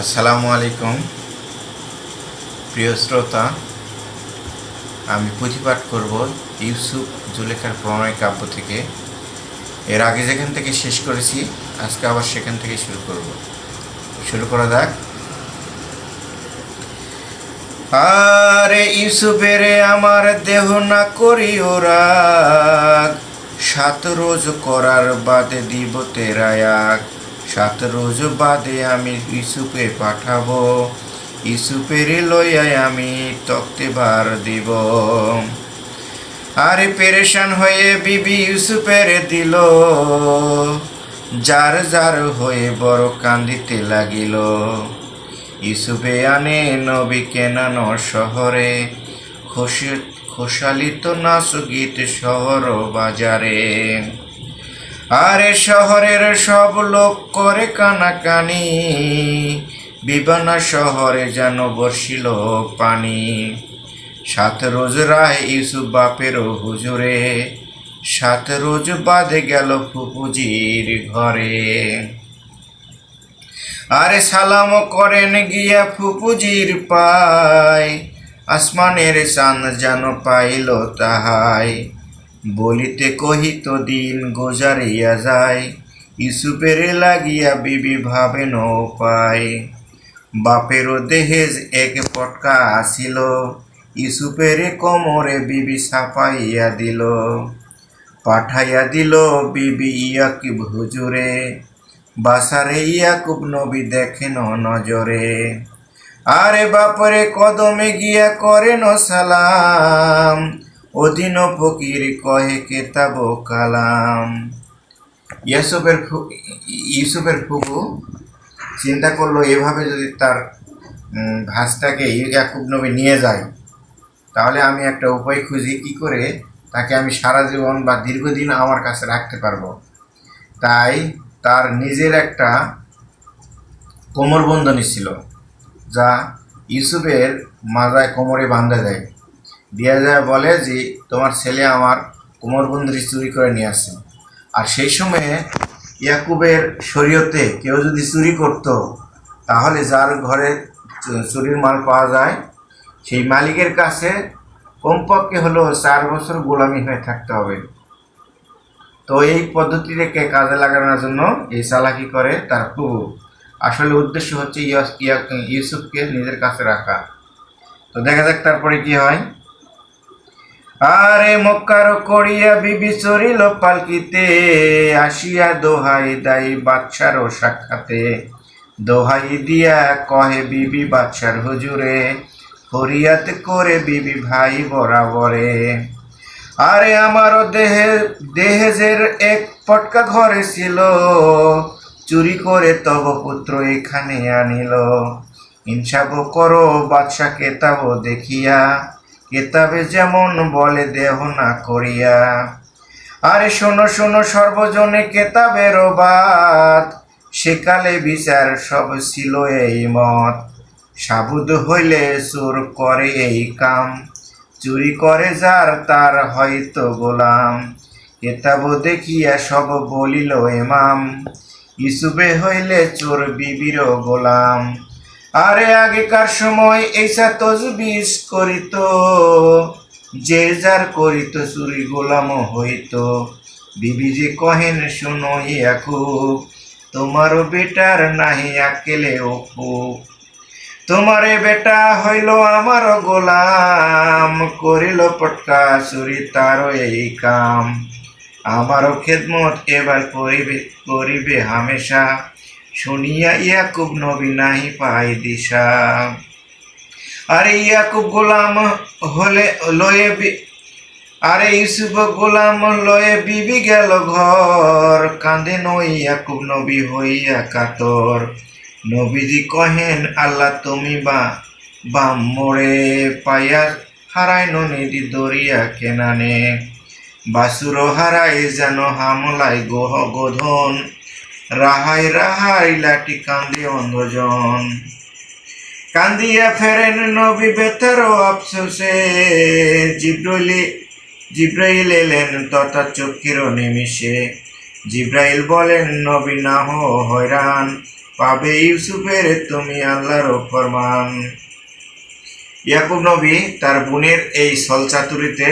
আসসালামু আলাইকুম। প্রিয় শ্রোতা, আমি পুঁথিপাঠ করব ইউসুফ জুলেখার প্রণয় কাব্য থেকে। এর আগে যেখান থেকে শেষ করেছি, আজকে আবার সেখান থেকে শুরু করব। শুরু করা যাক। আরে ইউসুফের আমার দেহ না করি ওরা সাত রোজ করার বাদে দিব তেরায়াক সাত রোজ বাদে আমি ইউসুফে পাঠাবো। ইউসুফের লইয়াই আমি তক্তে বার দিব। আরে পেরেশান হয়ে বিবি ইউসুফের দিল। যার যার হয়ে বড় কান্দিতে লাগিল। ইউসুফে আনে নবী কেনানো শহরে। খুশি খুশালিত নাচ গীত শহর বাজারে। আরে শহরের সব লোক করে কানাকানি। বিবানা শহরে যেন বসিল পানি। সাত রোজ রায় ইউসুফ বাপেরও হুজুরে। সাত রোজ বাদে গেল ফুপুজির ঘরে। আরে সালাম করেন গিয়া ফুপুজির পায়। আসমানের চাঁদ যেন পাইল তাহাই। বলিতে কহিত, দিন গোজারিয়া যায় ইসুপের লাগিয়া বিবি ভাবেন পায়। বাপেরও দেহেজ এক পটকা আসিল ইসুপের কোমরে বিবি সাপাইয়া দিল। পাঠাইয়া দিল বিবি ইয়াকিব হুজুরে, বাসারে ইয়াকুব নবী দেখেন নজরে। আরে বাপরে, কদমে গিয়া করেন সালাম অধীন ফকির কহে কেতাব কালাম। ইউসুফের ফু- ইউসুফের ফুবু চিন্তা করল এভাবে যদি তার উম, ভাসটাকে ইয়াকুব নবী নিয়ে যায় তাহলে আমি একটা উপায় খুঁজি কি করে তাকে আমি সারা জীবন বা দীর্ঘদিন আমার কাছে রাখতে পারব। তাই তার নিজের একটা কোমরবন্ধনী ছিল যা ইউসুফের মাজায় কোমরে বাঁধা দেয় দিয়া যায় বলে যে, তোমার ছেলে আমার কোমরবন্ধনী চুরি করে নিয়ে আসছে। আর সেই সময়ে ইয়াকুবের শরীয়তে কেউ যদি চুরি করত, তাহলে যার ঘরে চুরির মাল পাওয়া যায়, সেই মালিকের কাছে কমপক্ষে হলো চার বছর গোলামি হয়ে থাকতে হবে। তো এই পদ্ধতিটাকে কাজে লাগানোর জন্য এই চালাকি করে তার প্রভু। আসলে উদ্দেশ্য হচ্ছে ইউসুফকে নিজের কাছে রাখা। তো দেখা যাক তারপরে কি হয়। আরে মক্কার করিয়া বিবি চরিল পালকিতে, আসিয়া দোহাই দাই বাচ্চারও সাক্ষাতে। দোহাই দিয়া কহে বিবি বাচ্চার হুজুরে, ফরিয়াদ করে বিবি ভাই বরাবরে। আরে আমারও দেহে, দেহেজের এক পটকা ঘরে ছিল, চুরি করে তব পুত্র এখানে আনিল। ইনসাব করো বাদশা কেতাব দেখিয়া কেতাবে যেমন বলে, দেহ না করিয়া। আরে শোনো শোনো, সর্বজনে কেতাবের বাত সেকালে বিচার সব ছিল এই মত। সাবুদ হইলে চোর করে এই কাম। চুরি করে যার তার হয়তো গোলাম। কেতাব দেখিয়া সব বলিল, এমাম। ইসুবে হইলে চোর বিবির গোলাম। আরে আগেকার সময় এইসা তজবিজ করিত, যে যার করিত চুরি গোলাম হইত। বিবি যে কহেন, শুনো ইয়া খুব তোমারও বেটার নাহি আকেলে খুব তোমারে বেটা হইল আমার গোলাম, করিল পটকা চুরি তারও এই কাম। আমারও খেদমত এবার করিবে করিবে হামেশা। শুনিয়া ইয়াকুব নবী নাহি পাই দিশা। আরে ইয়াকুব গোলাম হলে লয়ে আরে ইউসুফ গোলাম লয়ে বিবি গেল ঘর। কাঁদে নই ইয়াকুব নবী হইয়া কাতর। নবীজি কহেন, আল্লাহ তুমি বা বাম মোড়ে পাইয়া হারায় নদী দরিয়া কেনানে। বাসুর হারাই যেন হামলায় গহ গোধন। রাহাই রাহাই লাঠি কান্দে অন্ধজন। কান্দিয়া ফেরেন নবী বেতার আফসোসে। জিব্রইলি, জিব্রাইল এলেন তথা চক্ষির নিমিষে। জিব্রাইল বলেন, নবী না হো হয়রান। পাবে ইউসুফের তুমি আল্লাহর ফরমান। ইয়াকুব নবী তার বোনের এই সলচাতুরিতে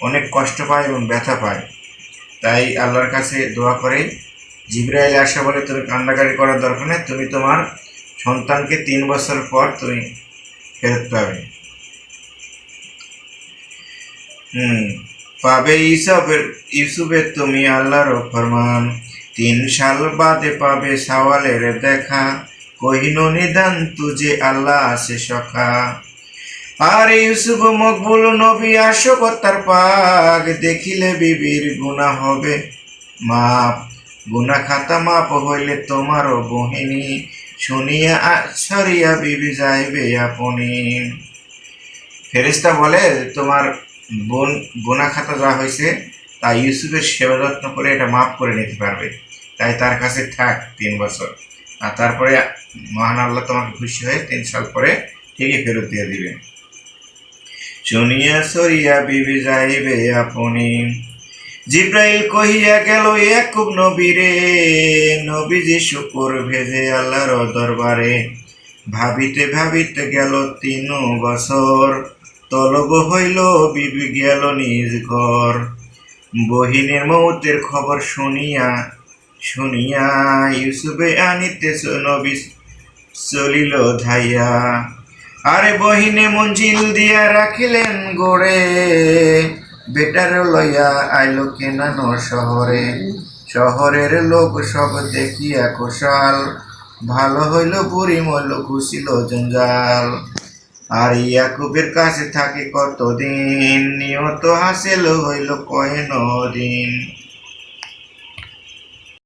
অনেক কষ্ট পায় এবং ব্যথা পায়। তাই আল্লাহর কাছে দোয়া করে জিব্রাইল আসা বলে, তুমি কান্নাকারি করার দরকার নেই, তুমি তোমার সন্তানকে তিন বছর পর তুমি ফেরত পাবে। হুম, পাবে ইসবের, ইউসুফের তুমি আল্লাহর ফরমান তিন সাল বাদে পাবে সওয়ালের দেখা কহিনো নিদান তুজে আল্লাহ আসে সখা। আর ইউসুফ মকবুল নবী আশোক তার পাক, দেখিলে বিবির গুণা হবে মাপ। গুণা খাতা মাপ হইলে তোমারও বহিনী শুনিয়া সরিয়া বিবি যাইবে আপনি। ফেরেস্তা বলে, তোমার বোন গোনা খাতা যা হয়েছে তা ইউসুফের সেবা যত্ন করে এটা মাফ করে নিতে পারবে। তাই তার কাছে থাক তিন বছর। আর তারপরে মহান আল্লাহ তোমাকে খুশি হয়ে তিন সাল পরে ঠিকই ফেরত দিয়ে দিবে শুনিয়া সরিয়া বিবি যাইবে আপনি। জিব্রাইল কহিয়া গেল, ইয়াকুব নবীরে নবীজি শুকুর ভেজে আল্লাহর দরবারে। ভাবিতে ভাবিতে গেল তিন বছর, তলব হইল, বিবি গেল নিজ ঘর। বহিনের মৌতের খবর শুনিয়া শুনিয়া ইউসুফে আনিতে নবী চলিল ধাইয়া। আরে বহিনে মঞ্জিল দিয়া রাখিলেন গোড়ে। বেটার লইয়া আইল কেনান শহরে। শহরের লোক সব দেখিয়া কোশাল। ভালো হইল বুড়ি মইল খুশিল জঞ্জাল। আর ইয়াকুবের কাছে থাকে কতদিন? নিয়ত হাসিল হইল কয়েন দিন